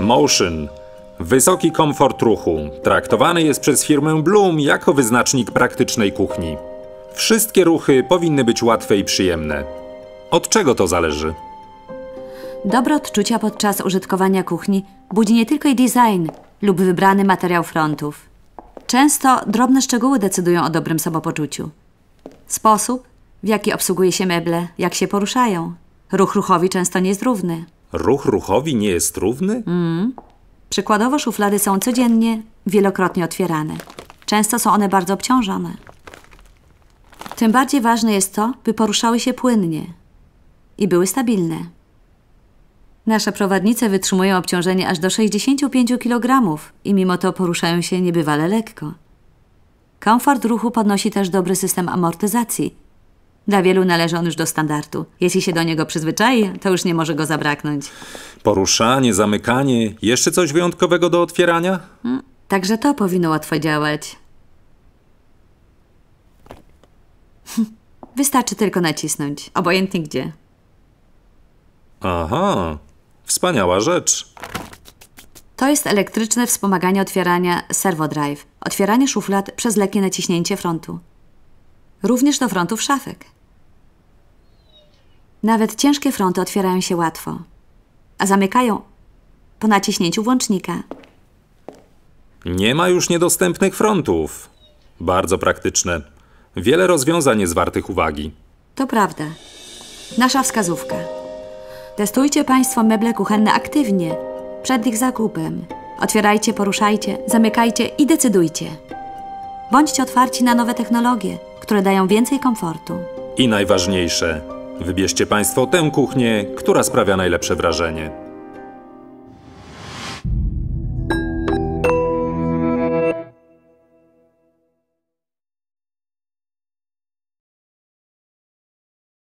Motion. Wysoki komfort ruchu. Traktowany jest przez firmę Bloom jako wyznacznik praktycznej kuchni. Wszystkie ruchy powinny być łatwe i przyjemne. Od czego to zależy? Dobre odczucia podczas użytkowania kuchni budzi nie tylko jej design lub wybrany materiał frontów. Często drobne szczegóły decydują o dobrym samopoczuciu. Sposób, w jaki obsługuje się meble, jak się poruszają. Ruch ruchowi często nie jest równy. Ruch ruchowi nie jest równy? Przykładowo szuflady są codziennie, wielokrotnie otwierane. Często są one bardzo obciążone. Tym bardziej ważne jest to, by poruszały się płynnie i były stabilne. Nasze prowadnice wytrzymują obciążenie aż do 65 kg i mimo to poruszają się niebywale lekko. Komfort ruchu podnosi też dobry system amortyzacji. Dla wielu należy on już do standardu. Jeśli się do niego przyzwyczai, to już nie może go zabraknąć. Poruszanie, zamykanie, jeszcze coś wyjątkowego do otwierania? Także to powinno łatwo działać. Wystarczy tylko nacisnąć, obojętnie gdzie. Aha, wspaniała rzecz. To jest elektryczne wspomaganie otwierania servodrive, otwieranie szuflad przez lekkie naciśnięcie frontu. Również do frontów szafek. Nawet ciężkie fronty otwierają się łatwo, a zamykają po naciśnięciu włącznika. Nie ma już niedostępnych frontów. Bardzo praktyczne. Wiele rozwiązań jest wartych uwagi. To prawda. Nasza wskazówka. Testujcie Państwo meble kuchenne aktywnie, przed ich zakupem. Otwierajcie, poruszajcie, zamykajcie i decydujcie. Bądźcie otwarci na nowe technologie, które dają więcej komfortu. I najważniejsze, wybierzcie Państwo tę kuchnię, która sprawia najlepsze wrażenie.